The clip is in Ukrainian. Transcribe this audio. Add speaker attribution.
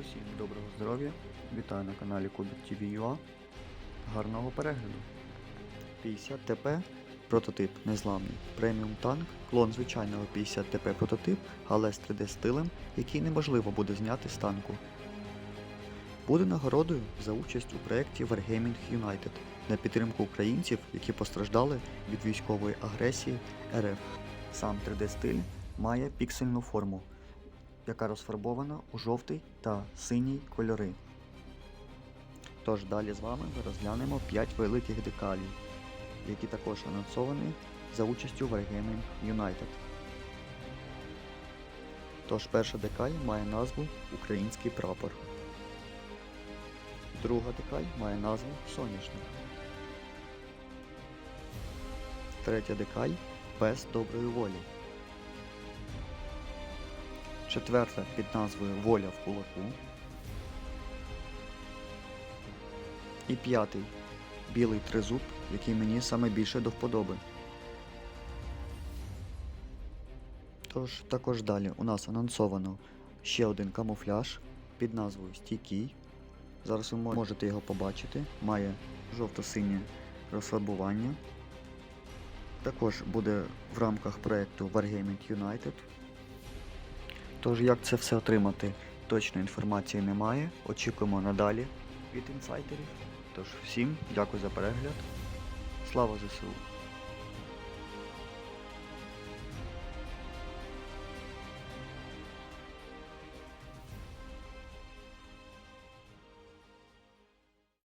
Speaker 1: Усім доброго здоров'я! Вітаю на каналі Кубик TV.ua. Гарного перегляду! 50 ТП прототип незламний. Преміум танк, клон звичайного 50 ТП прототип, але з 3D стилем, який неможливо буде зняти з танку. Буде нагородою за участь у проєкті Wargaming United на підтримку українців, які постраждали від військової агресії РФ. Сам 3D стиль має піксельну форму, яка розфарбована у жовтий та синій кольори. Тож далі з вами ми розглянемо 5 великих декалей, які також анонсовані за участю Wargaming United. Тож перша декаль має назву Український прапор. Друга декаль має назву Соняшник. Третя декаль без доброї волі. Четверта під назвою Воля в кулаку. І п'ятий білий тризуб, який мені саме більше до вподоби. Тож також далі у нас анонсовано ще один камуфляж під назвою Стійкий. Зараз ви можете його побачити. Має жовто-синє розфарбування. Також буде в рамках проєкту Wargaming United. Тож, як це все отримати, точної інформації немає. Очікуємо надалі від інсайтерів. Тож всім дякую за перегляд. Слава ЗСУ!